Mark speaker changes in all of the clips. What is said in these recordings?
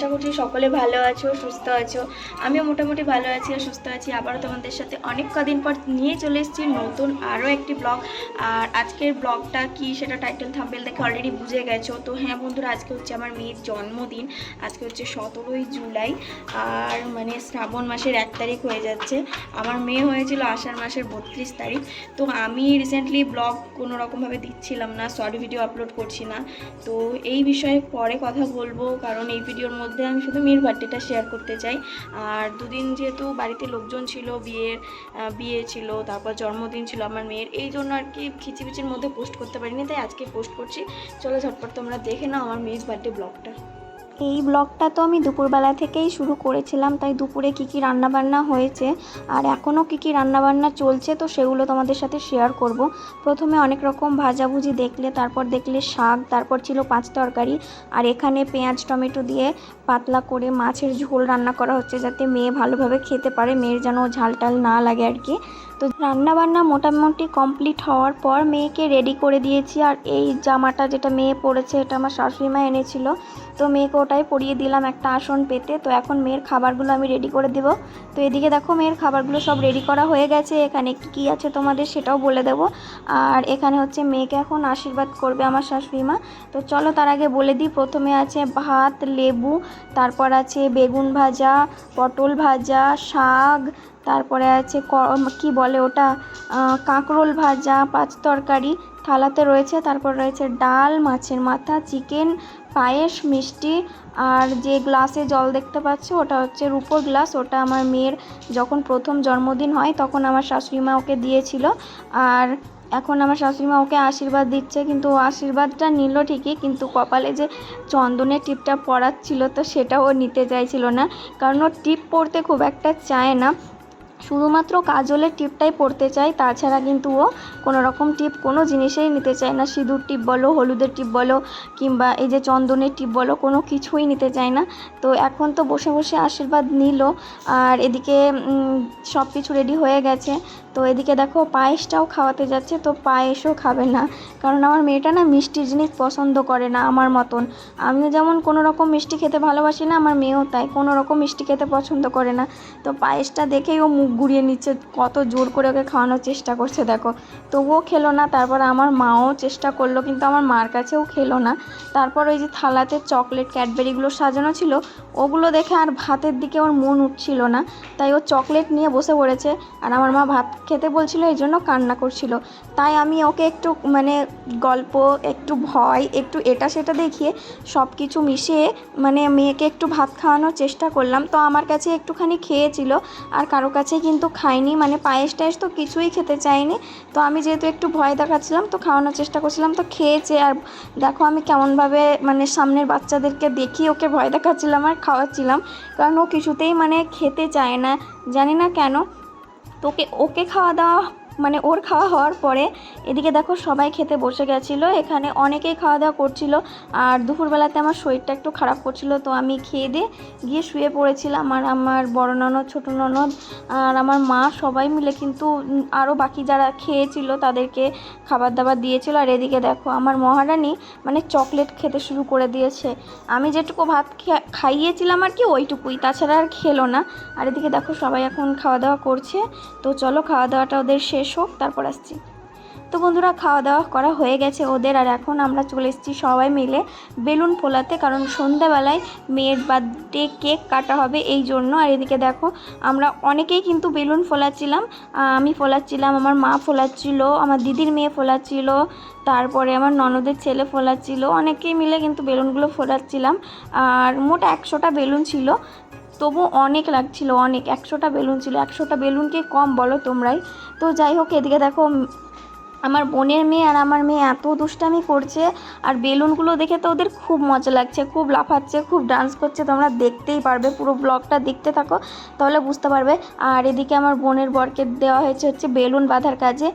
Speaker 1: আশা করছি সকলে ভালো আছো, সুস্থ আছো। আমিও মোটামুটি ভালো আছি আর সুস্থ আছি। আবারও তোমাদের সাথে অনেক কদিন পর নিয়ে চলে এসেছি নতুন আরও একটি ব্লগ। আর আজকের ব্লগটা কি সেটা টাইটেল থাম্বেল দেখে অলরেডি বুঝে গেছো। তো হ্যাঁ বন্ধুরা, আজকে হচ্ছে আমার মেয়ের জন্মদিন। আজকে হচ্ছে সতেরোই জুলাই। আর মানে শ্রাবণ মাসের এক তারিখ হয়ে যাচ্ছে। আমার মেয়ে হয়েছিল আষাঢ় মাসের বত্রিশ তারিখ। তো আমি রিসেন্টলি ব্লগ কোনো রকমভাবে দিচ্ছিলাম না শর্ট ভিডিও আপলোড করছি না। তো এই বিষয়ে পরে কথা বলব, কারণ এই ভিডিওর মধ্যে আমি শুধু মেয়ের বার্থডেটা শেয়ার করতে চাই। আর দুদিন যেহেতু বাড়িতে লোকজন ছিল, বিয়ের বিয়ে ছিল, তারপর জন্মদিন ছিল আমার মেয়ের, এই জন্য আর কি খিচিবিচির মধ্যে পোস্ট করতে পারিনি, তাই আজকে পোস্ট করছি। চলো ঝটপট তোমরা দেখে নাও আমার মেয়ের বার্থডে ব্লগটা
Speaker 2: এই ব্লগটা তো আমি দুপুরবেলা থেকেই শুরু করেছিলাম, তাই দুপুরে কী কী রান্নাবান্না হয়েছে আর এখনও কী কী রান্নাবান্না চলছে তো সেগুলো তোমাদের সাথে শেয়ার করব। প্রথমে অনেক রকম ভাজাভুজি দেখলে, তারপর দেখলে শাক, তারপর ছিল পাঁচ তরকারি আর এখানে পেঁয়াজ, টমেটো দিয়ে পাতলা করে মাছের ঝোল রান্না করা হচ্ছে যাতে মেয়ে ভালোভাবে খেতে পারে, মেয়ের যেন ঝাল টাল না লাগে আর কি। তো রান্না বান্না মোটামুটি কমপ্লিট হওয়ার পর মেয়েকে রেডি করে দিয়েছি। আর এই জামাটা যেটা মেয়ে পরেছে, এটা আমার শাশুড়ি মা এনেছিল। তো মেয়েকে ওটাই পরিয়ে দিলাম একটা আসন পেতে। তো এখন মেয়ের খাবারগুলো আমি রেডি করে দেবো। তো এদিকে দেখো মেয়ের খাবারগুলো সব রেডি করা হয়ে গেছে। এখানে কী কী আছে তোমাদের সেটাও বলে দেবো। আর এখানে হচ্ছে মেয়েকে এখন আশীর্বাদ করবে আমার শাশুড়ি মা। তো চলো তার আগে বলে দিই, প্রথমে আছে ভাত, লেবু, তারপর আছে বেগুন ভাজা, পটল ভাজা, শাক তারপরে আছে ক- বলে ওটা কাঁকরোল ভাজা, পাঁচ তরকারি, থালাতে রয়েছে, তারপর রয়েছে ডাল, মাছের মাথা, চিকেন, পায়েস, মিষ্টি, আর যে গ্লাসে জল দেখতে পাচ্ছ ওটা হচ্ছে রুপোর গ্লাস, ওটা আমার মেয়ের যখন প্রথম জন্মদিন হয় তখন আমার শাশুড়িমা ওকে দিয়েছিল, আর এখন আমার শাশুড়িমা ওকে আশীর্বাদ দিচ্ছে, কিন্তু ও আশীর্বাদটা নিল ঠিকই, কিন্তু কপালে যে চন্দনের টিপটা পড়াচ্ছিল তো সেটাও ও নিতে চাইছিল না, কারণ ও টিপ পরতে খুব একটা চায় না শুধুমাত্র কাজলের টিপটাই পরতে চায়, তাছাড়া কিন্তু ও কোনো রকম টিপ কোনো জিনিসেই নিতে চায় না। সিঁদুর টিপ বলো, হলুদের টিপ বলো, কিংবা এই যে চন্দনের টিপ বলো, কোনো কিছুই নিতে চায় না। তো এখন তো বসে বসে আশীর্বাদ নিল, আর এদিকে সব কিছু রেডি হয়ে গেছে। তো এদিকে দেখো, পায়েসটাও খাওয়াতে যাচ্ছে, তো পায়েসও খাবে না। কারণ আমার মেয়েটা না মিষ্টি জিনিস পছন্দ করে না আমার মতন। আমিও যেমন কোনো রকম মিষ্টি খেতে ভালোবাসি না, আমার মেয়েও তাই কোনো রকম মিষ্টি খেতে পছন্দ করে না। তো পায়েসটা দেখেই ও মুখ ঘুরিয়ে নিচ্ছে, কত জোর করে ওকে খাওয়ানোর চেষ্টা করছে, দেখো। তবুও খেলো না, তারপর আমার মাও চেষ্টা করল, কিন্তু আমার মার কাছেও খেলো না। তারপর ওই যে থালাতে চকলেট, ক্যাডবেরিগুলো সাজানো ছিল, ওগুলো দেখে আর ভাতের দিকে ওর মন উঠছিল না। তাই ও চকলেট নিয়ে বসে পড়েছে, আর আমার মা ভাত খেতে বলছিল, এই জন্য কান্না করছিল। তাই আমি ওকে একটু মানে গল্প, একটু ভয়, একটু এটা সেটা দেখিয়ে সব কিছু মিশিয়ে মানে মেয়েকে একটু ভাত খাওয়ানোর চেষ্টা করলাম। তো আমার কাছে একটুখানি খেয়েছিল, আর কারও কাছে কিন্তু খাইনি মানে পায়েস টায়েস তো কিছুই খেতে চাইনি। তো আমি যেহেতু একটু ভয় দেখাচ্ছিলাম, তো খাওয়ানোর চেষ্টা করছিলাম, তো খেয়েছে। আর দেখো আমি কেমনভাবে মানে সামনের বাচ্চাদেরকে দেখি, ওকে ভয় দেখাচ্ছিলাম আর খাওয়াচ্ছিলাম। কারণ ও কিছুতেই মানে খেতে চায় না, জানি না কেন। তোকে, ওকে খাওয়া দাওয়া মানে ওর খাওয়া হওয়ার পরে এদিকে দেখো সবাই খেতে বসে গেছিল, এখানে অনেকেই খাওয়া দাওয়া করছিল আর দুপুরবেলাতে আমার শরীরটা একটু খারাপ করছিল তো আমি খেয়ে দিয়ে গিয়ে শুয়ে পড়েছিলাম আর আমার বড় ননদ, ছোটো ননদ আর আমার মা সবাই মিলে কিন্তু আরও বাকি যারা খেয়েছিল তাদেরকে খাবার দাবার দিয়েছিল আর এদিকে দেখো আমার মহারানী মানে চকলেট খেতে শুরু করে দিয়েছে। আমি যেটুকু ভাত খাইয়েছিলাম আর কি ওইটুকুই, তাছাড়া আর খেলো না। আর এদিকে দেখো সবাই এখন খাওয়া দাওয়া করছে, তো চলো খাওয়া দাওয়াটা ওদের শেষ হোক তারপর আসছি। তো বন্ধুরা খাওয়া দাওয়া করা হয়ে গেছে ওদের, আর এখন আমরা চলে এসেছি সবাই মিলে বেলুন ফোলাতে, কারণ সন্ধ্যাবেলায় মেয়ের বার্থডে কেক কাটা হবে এই জন্য। আর এদিকে দেখো, আমরা অনেকেই কিন্তু বেলুন ফোলাচ্ছিলাম। আমি ফোলাচ্ছিলাম, আমার মা ফোলাচ্ছিল, আমার দিদির মেয়ে ফোলাচ্ছিল, তারপরে আমার ননদের ছেলে ফোলাচ্ছিল। অনেকেই মিলে কিন্তু বেলুনগুলো ফোলাচ্ছিলাম। আর মোট একশোটা বেলুন ছিল। তবু অনেক লাগছিল, অনেক। একশোটা বেলুন ছিল, একশোটা বেলুনকে কম বলো তোমরাই। তো যাই হোক, এদিকে দেখো, আমার বোনের মেয়ে আর আমার মেয়ে এত দুষ্টামি করছে, আর বেলুনগুলো দেখে তো ওদের খুব মজা লাগছে, খুব লাফাচ্ছে, খুব ডান্স করছে। তোমরা দেখতেই পারবে, পুরো ব্লগটা দেখতে থাকো, তাহলে বুঝতে পারবে। আর এদিকে আমার বোনের বরকে দেওয়া হয়েছে হচ্ছে বেলুন বাঁধার কাজে,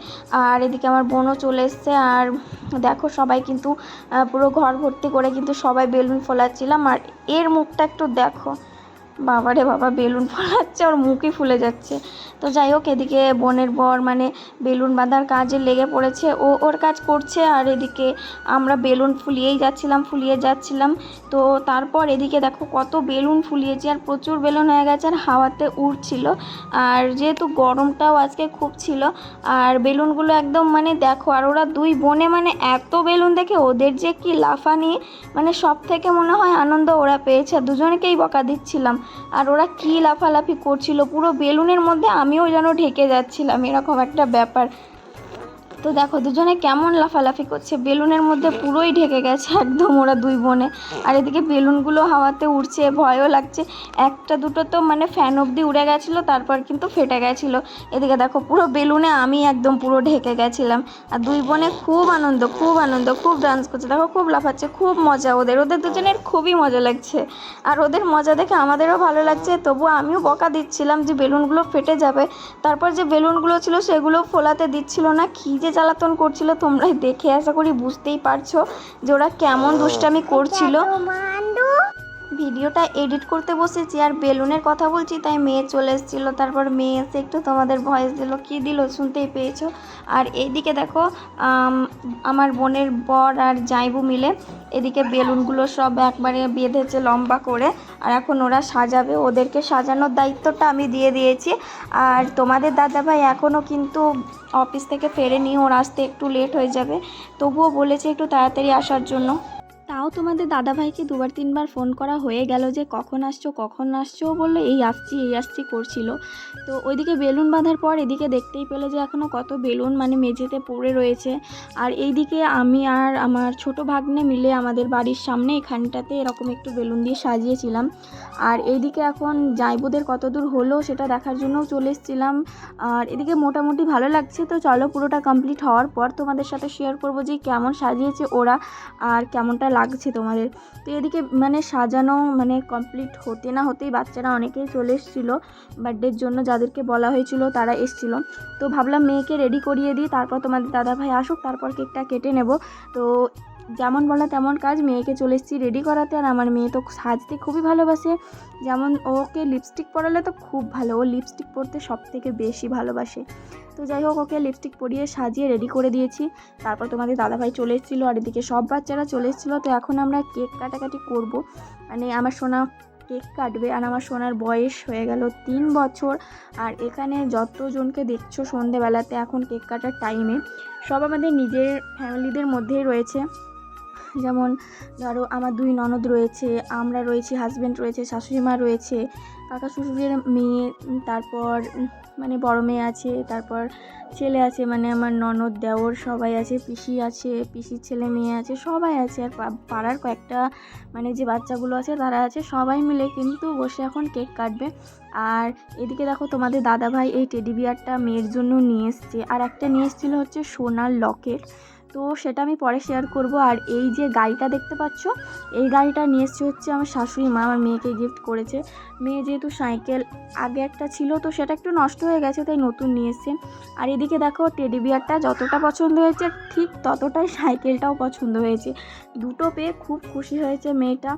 Speaker 2: আর এদিকে আমার বোনও চলে এসছে। আর দেখো, সবাই কিন্তু পুরো ঘর ভর্তি করে কিন্তু সবাই বেলুন ফোলাচ্ছিলাম। আর এর মুখটা একটু দেখো। বাবারে বাবা, বেলুন ফোলাচ্ছে, ওর মুখই ফুলে যাচ্ছে। তো যাই হোক, এদিকে বোনের বর মানে বেলুন বাঁধার কাজে লেগে পড়েছে। ও ওর কাজ করছে আর এদিকে আমরা বেলুন ফুলিয়েই যাচ্ছিলাম, ফুলিয়ে যাচ্ছিলাম। তো তারপর এদিকে দেখো কত বেলুন ফুলিয়েছি আর প্রচুর বেলুন হয়ে গেছে আর হাওয়াতে উড়ছিল। আর যেহেতু গরমটাও আজকে খুব ছিল, আর বেলুনগুলো একদম মানে দেখো, আর ওরা দুই বোনে মানে এত বেলুন দেখে ওদের যে কি লাফানি মানে সব থেকে মনে হয় আনন্দ ওরা পেয়েছে। দুজনকেই বকা দিচ্ছিলাম। আর ওরা কী লাফালাফি করছিল? পুরো বেলুনের মধ্যে আমিও যেন ঢেকে যাচ্ছিলাম, এরকম একটা ব্যাপার। তো দেখো, দুজনে কেমন লাফালাফি করছে। বেলুনের মধ্যে পুরোই ঢেকে গেছে একদম ওরা দুই বোনে। আর এদিকে বেলুনগুলো হাওয়াতে উড়ছে, ভয়ও লাগছে। একটা দুটো তো মানে ফ্যান অবধি উড়ে গেছিল, তারপর কিন্তু ফেটে গেছিল। এদিকে দেখো, পুরো বেলুনে আমি একদম পুরো ঢেকে গেছিলাম। আর দুই বোনে খুব আনন্দ খুব আনন্দ, খুব ডান্স করছে। দেখো, খুব লাফাচ্ছে, খুব মজা ওদের। ওদের দুজনের খুবই মজা লাগছে। আর ওদের মজা দেখে আমাদেরও ভালো লাগছে। তবু আমিও বকা দিচ্ছিলাম যে বেলুনগুলো ফেটে যাবে। তারপর যে বেলুনগুলো ছিল, সেগুলো ফোলাতে দিচ্ছিল না। কী যে জ্বালাতন করছিল তোমরা দেখে আশা করি বুঝতেই পারছ যে ওরা কেমন দুষ্টামি করছিল। ভিডিওটা এডিট করতে বসেছি আর বেলুনের কথা বলছি, তাই মেয়ে চলে এসেছিল। তারপর মেয়ে এসে একটু তোমাদের ভয়েস দিল, কী দিল শুনতেই পেয়েছ? আর এইদিকে দেখো আমার বোনের বর আর জাইবু মিলে এদিকে বেলুনগুলো সব একবারে বেঁধেছে লম্বা করে, আর এখন ওরা সাজাবে। ওদেরকে সাজানোর দায়িত্বটা আমি দিয়ে দিয়েছি। আর তোমাদের দাদাভাই এখনও কিন্তু অফিস থেকে ফেরেনি, ওর আসতে একটু লেট হয়ে যাবে। তবুও বলেছে একটু তাড়াতাড়ি আসার জন্য। তাও তোমাদের দাদাভাইকে দুবার তিনবার ফোন করা হয়ে গেল যে কখন আসছো কখন আসছো বলল, এই আসছি এই আসছি করছিল। তো ওইদিকে বেলুন বাঁধার পর এদিকে দেখতেই পেল যে এখনও কত বেলুন মানে মেঝেতে পড়ে রয়েছে। আর এইদিকে আমি আর আমার ছোট ভাগ্নে মিলে আমাদের বাড়ির সামনে এখানটাতে এরকম একটু বেলুন দিয়ে সাজিয়েছিলাম। আর এইদিকে এখন জাইবুদের কত দূর হলো সেটা দেখার জন্যও চলে এসেছিলাম। আর এদিকে মোটামুটি ভালো লাগছে, তো চলো পুরোটা কমপ্লিট হওয়ার পর তোমাদের সাথে শেয়ার করব যে কেমন সাজিয়েছে ওরা আর কেমনটা লাগছে তোমাদের। তো এদিকে মানে সাজানো মানে কমপ্লিট হতে না হতেই বাচ্চারা অনেকেই চলে এসেছিল। বার্থডের জন্য যাদেরকে বলা হয়েছিল তারা এসেছিল। তো ভাবলাম মেয়েকে রেডি করিয়ে দিই, তারপর তোমাদের দাদা ভাই আসুক, তারপর কেকটা কেটে নেব। তো যেমন বলা তেমন কাজ মেয়েকে চলে এসেছি রেডি করাতে আর আমার মেয়ে তো সাজতে খুবই ভালোবাসে। যেমন ওকে লিপস্টিক পরালে তো খুব ভালো, ও লিপস্টিক পরতে সব থেকে বেশি ভালোবাসে। তো যাই হোক, ওকে লিপস্টিক পরিয়ে সাজিয়ে রেডি করে দিয়েছি। তারপর তোমাদের দাদাভাই চলে এসেছিল আর এদিকে সব বাচ্চারা চলে এসেছিল। তো এখন আমরা কেক কাটাকাটি করব। মানে আমার সোনা কেক কাটবে আর আমার সোনার বয়স হয়ে গেল তিন বছর। আর এখানে যতজনকে দেখছ সন্ধেবেলাতে এখন কেক কাটার টাইমে সব আমাদের নিজের ফ্যামিলিদের মধ্যেই রয়েছে। যেমন ধরো আমার দুই ননদ রয়েছে, আমরা রয়েছি হাজব্যান্ড রয়েছে শাশুড়ি মা রয়েছে, কাকা শ্বশুরের মেয়ে, তারপর মানে বড় মেয়ে আছে, তারপর ছেলে আছে মানে আমার ননদ, দেওর সবাই আছে, পিসি আছে, পিসির ছেলে মেয়ে আছে, সবাই আছে, আর পাড়ার কয়েকটা মানে যে বাচ্চাগুলো আছে, তারা আছে, সবাই মিলে কিন্তু বসে এখন কেক কাটবে। আর এদিকে দেখো তোমাদের দাদাভাই এই টেডি বিয়ারটা মেয়ের জন্য নিয়ে এসছে। আর একটা নিয়ে এসেছিল হচ্ছে সোনার লকেট। তো সেটা আমি পরে শেয়ার করব। আর এই যে গাড়িটা দেখতে পাচ্ছ, এই গাড়িটা নিয়ে এসছে হচ্ছে আমার শাশুড়ি মা, আমার মেয়েকে গিফট করেছে। মেয়ে যেহেতু সাইকেল আগে একটা ছিল, তো সেটা একটু নষ্ট হয়ে গেছে, তাই নতুন নিয়ে এসছে। আর এদিকে দেখো টেডি বিয়ারটা যতটা পছন্দ হয়েছে, ঠিক ততটাই সাইকেলটাও পছন্দ হয়েছে। দুটো পেয়ে খুব খুশি হয়েছে মেয়েটা।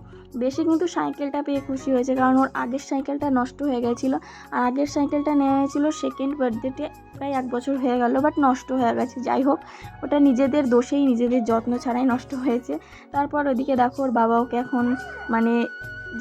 Speaker 2: বেশি কিন্তু সাইকেলটা পেয়ে খুশি হয়েছে, কারণ ওর আগের সাইকেলটা নষ্ট হয়ে গেছিল। আর আগের সাইকেলটা নেওয়া হয়েছিল সেকেন্ড বার্থডেতে প্রায় এক বছর হয়ে গেল বাট নষ্ট হয়ে গেছে। যাই হোক, ওটা নিজেদের দোষেই নিজেদের যত্ন ছাড়াই নষ্ট হয়েছে। তারপর ওদিকে দেখো ওর বাবা ওকে এখন মানে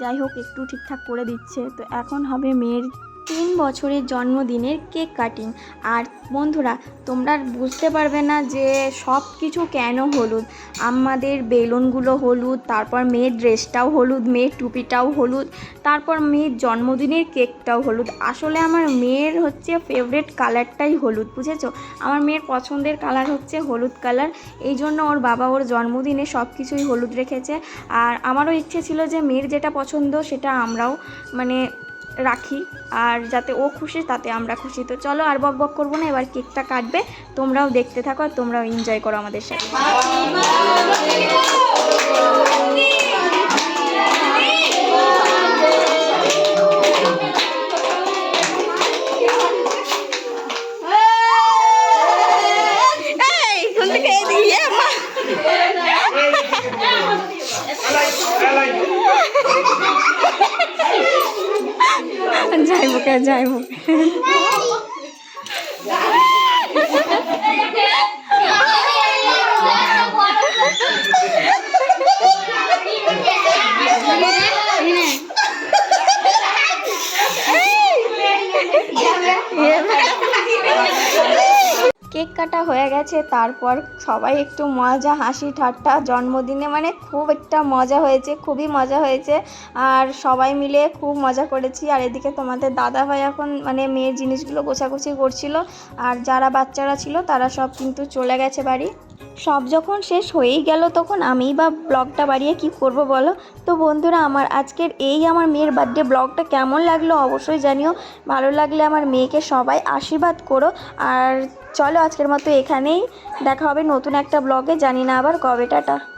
Speaker 2: যাই হোক একটু ঠিকঠাক করে দিচ্ছে। তো এখন হবে মেয়ের তিন বছরের জন্মদিনের কেক কাটিং। আর বন্ধুরা, তোমরা বুঝতে পারবে না যে সব কিছু কেন হলুদ? আমাদের বেলুনগুলো হলুদ, তারপর মেয়ের ড্রেসটাও হলুদ, মেয়ের টুপিটাও হলুদ, তারপর মেয়ের জন্মদিনের কেকটাও হলুদ। আসলে আমার মেয়ের হচ্ছে ফেভারেট কালারটাই হলুদ, বুঝেছ? আমার মেয়ের পছন্দের কালার হচ্ছে হলুদ কালার এই জন্য ওর বাবা ওর জন্মদিনে সব কিছুই হলুদ রেখেছে। আর আমারও ইচ্ছে ছিল যে মেয়ের যেটা পছন্দ সেটা আমরাও মানে রাখি আর যাতে ও খুশি তাতে আমরা খুশি তো চলো আর বক বক করব না এবার কেকটা কাটবে তোমরাও দেখতে থাকো আর তোমরাও এনজয় করো আমাদের সাথে যাইব কে যাইব cake কাটা হয়ে গেছে, তারপর সবাই একটু মজা, হাসি ঠাট্টা, জন্মদিনে মানে খুব একটা মজা হয়েছে, খুবই মজা হয়েছে। আর সবাই মিলে খুব মজা করেছি। আর এদিকে তোমাদের দাদা ভাই এখন মানে মেয়ের জিনিসগুলো গোছাগুছি করছিল। আর যারা বাচ্চারা ছিল তারা সব কিন্তু চলে গেছে বাড়ি। সব যখন শেষ হয়েই গেল, তখন আমি বা ব্লগটা বাড়িয়ে কি করব বলো? তো বন্ধুরা, আমার আজকের এই আমার মেয়ের বার্থডে ব্লগটা কেমন লাগল অবশ্যই জানিও। ভালো লাগলে আমার মেয়েকে সবাই আশীর্বাদ করো। আর চলো আজকের মতো এখানেই। দেখা হবে নতুন একটা ব্লগে। জানি না আবার কবে, টাটা।